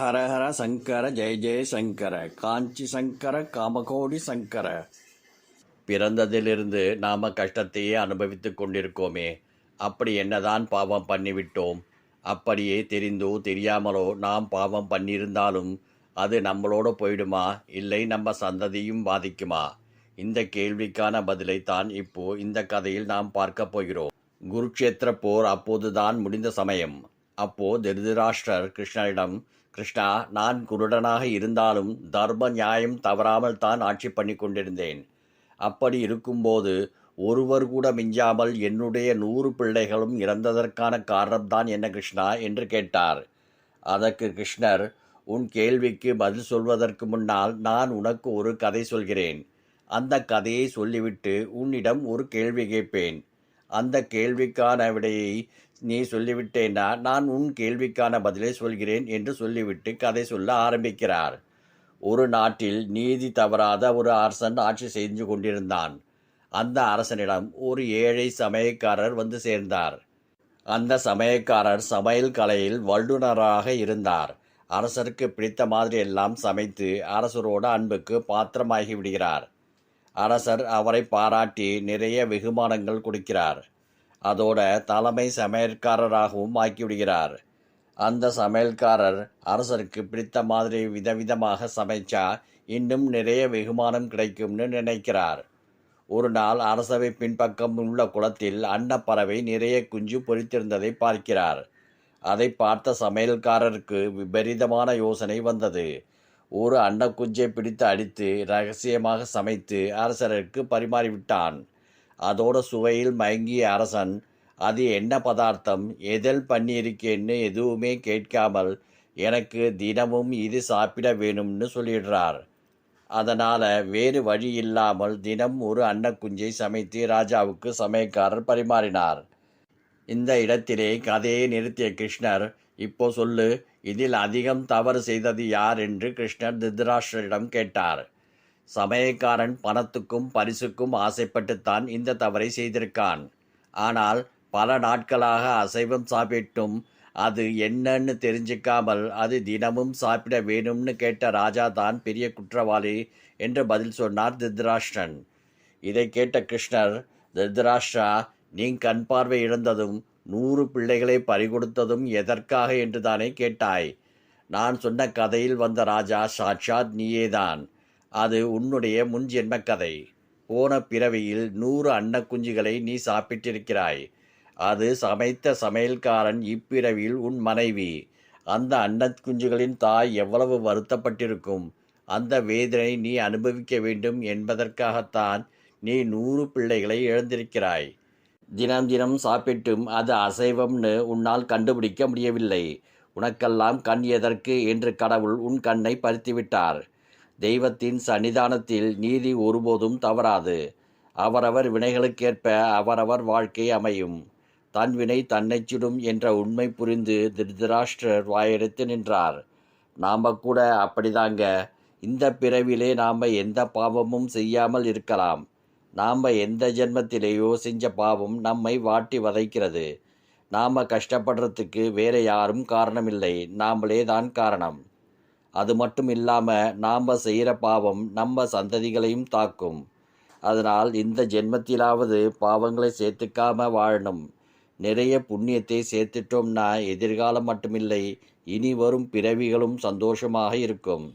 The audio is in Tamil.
ஹரஹர சங்கர ஜெய ஜெய சங்கர காஞ்சி சங்கர காமகோடி சங்கர. பிறந்ததிலிருந்து நாம கஷ்டத்தையே அனுபவித்து கொண்டிருக்கோமே. அப்படி என்னதான் பாவம் பண்ணிவிட்டோம்? அப்படியே தெரிந்தோ தெரியாமலோ நாம் பாவம் பண்ணியிருந்தாலும் அது நம்மளோட போயிடுமா? இல்லை நம்ம சந்ததியும் பாதிக்குமா? இந்த கேள்விக்கான பதிலை தான் இப்போ இந்த கதையில் நாம் பார்க்க போகிறோம். குருக்ஷேத்திர போர் அப்போதுதான் முடிந்த சமயம். அப்போ திருதராஷ்டர் கிருஷ்ணரிடம் கிருஷ்ணா நான் குருடனாக இருந்தாலும் தர்ம நியாயம் தவறாமல் தான் ஆட்சி பண்ணி கொண்டிருந்தேன். அப்படி இருக்கும்போது ஒருவர் கூட மிஞ்சாமல் என்னுடைய நூறு பிள்ளைகளும் இறந்ததற்கான காரணம்தான் என்ன கிருஷ்ணா? என்று கேட்டார். அதற்கு கிருஷ்ணர் உன் கேள்விக்கு பதில் சொல்வதற்கு முன்னால் நான் உனக்கு ஒரு கதை சொல்கிறேன். அந்த கதையை சொல்லிவிட்டு உன்னிடம் ஒரு கேள்வி கேட்பேன். அந்த கேள்விக்கான விடையை நீ சொல்லிவிட்டேனா? நான் உன் கேள்விக்கான பதிலை சொல்கிறேன் என்று சொல்லிவிட்டு கதை சொல்ல ஆரம்பிக்கிறார். ஒரு நாட்டில் நீதி தவறாத ஒரு அரசன் ஆட்சி செய்து கொண்டிருந்தான். அந்த அரசனிடம் ஒரு ஏழை சமயக்காரர் வந்து சேர்ந்தார். அந்த சமயக்காரர் சமையல் கலையில் வல்லுநராக இருந்தார். அரசருக்கு பிடித்த மாதிரி எல்லாம் சமைத்து அரசரோட அன்புக்கு பாத்திரமாகி விடுகிறார். அரசர் அவரை பாராட்டி நிறைய வெகுமானங்கள் கொடுக்கிறார். அதோட தலைமை சமையல்காரராகவும் ஆக்கிவிடுகிறார். அந்த சமையல்காரர் அரசருக்கு பிடித்த மாதிரி விதவிதமாக சமைச்சா இன்னும் நிறைய வெகுமானம் கிடைக்கும்னு நினைக்கிறார். ஒரு நாள் அரசவை பின்பக்கம் உள்ள குளத்தில் அன்னப்பறவை நிறைய குஞ்சு பொறித்திருந்ததை பார்க்கிறார். அதை பார்த்த சமையல்காரருக்கு விபரீதமான யோசனை வந்தது. ஒரு அன்னக்குஞ்சை பிடித்து அடித்து ரகசியமாக சமைத்து அரசருக்கு பரிமாறிவிட்டான். அதோட சுவையில் மயங்கிய அரசன் அது என்ன பதார்த்தம்? எதில் பண்ணியிருக்கேன்னு எதுவுமே கேட்காமல் எனக்கு தினமும் இது சாப்பிட வேணும்னு சொல்லிடுறார். அதனால் வேறு வழி இல்லாமல் தினம் ஒரு அன்னக்குஞ்சை சமைத்து ராஜாவுக்கு சமயக்காரர் பரிமாறினார். இந்த இடத்திலே கதையை நிறுத்திய கிருஷ்ணர் இப்போ சொல்லு இதில் அதிகம் தவறு செய்தது யார் என்று கிருஷ்ணர் திருதராஷ்டிரிடம் கேட்டார். சமயக்காரன் பணத்துக்கும் பரிசுக்கும் ஆசைப்பட்டுத்தான் இந்த தவறை செய்திருக்கான். ஆனால் பல நாட்களாக அசைவம் சாப்பிட்டும் அது என்னன்னு தெரிஞ்சுக்காமல் அது தினமும் சாப்பிட வேணும்னு கேட்ட ராஜா தான் பெரிய குற்றவாளி என்று பதில் சொன்னார் திருதராஷ்டிரன். இதை கேட்ட கிருஷ்ணர் திருதராஷ்டிரா நீ கண் பார்வை இழந்ததும் நூறு பிள்ளைகளை பறிகொடுத்ததும் எதற்காக என்று தானே கேட்டாய். நான் சொன்ன கதையில் வந்த ராஜா சாட்சாத் நீயேதான். அது உன்னுடைய முன்ஜென்ம கதை போன பிறவியில் நூறு அன்னக்குஞ்சுகளை நீ சாப்பிட்டிருக்கிறாய். அது சமைத்த சமையல்காரன் இப்பிறவியில் உன் மனைவி. அந்த அன்னக்குஞ்சுகளின் தாய் எவ்வளவு வருத்தப்பட்டிருக்கும். அந்த வேதனை நீ அனுபவிக்க வேண்டும் என்பதற்காகத்தான் நீ நூறு பிள்ளைகளை இழந்திருக்கிறாய். தினம் தினம் சாப்பிட்டும் அது அசைவம்னு உன்னால் கண்டுபிடிக்க முடியவில்லை. உனக்கெல்லாம் கண் எதற்கு? என்று கடவுள் உன் கண்ணை பறித்துவிட்டார். தெய்வத்தின் சன்னிதானத்தில் நீதி ஒருபோதும் தவறாது. அவரவர் வினைகளுக்கேற்ப அவரவர் வாழ்க்கை அமையும். தன் வினை தன்னை சுடும் என்ற உண்மை புரிந்து திருதராஷ்டிரர் வாயெடுத்து நின்றார். நாம் கூட அப்படிதாங்க. இந்த பிறவிலே நாம் எந்த பாவமும் செய்யாமல் இருக்கலாம். நாம் எந்த ஜென்மத்திலேயோ செஞ்ச பாவம் நம்மை வாட்டி வதைக்கிறது. நாம் கஷ்டப்படுறதுக்கு வேற யாரும் காரணமில்லை. நாமளே தான் காரணம். அது மட்டும் இல்லாமல் நாம் செய்கிற பாவம் நம்ம சந்ததிகளையும் தாக்கும். அதனால் இந்த ஜென்மத்திலாவது பாவங்களை சேர்த்துக்காம வாழணும். நிறைய புண்ணியத்தை சேர்த்துட்டோம்னா எதிர்காலம் மட்டுமில்லை. இனி வரும் பிறவிகளும் சந்தோஷமாக இருக்கும்.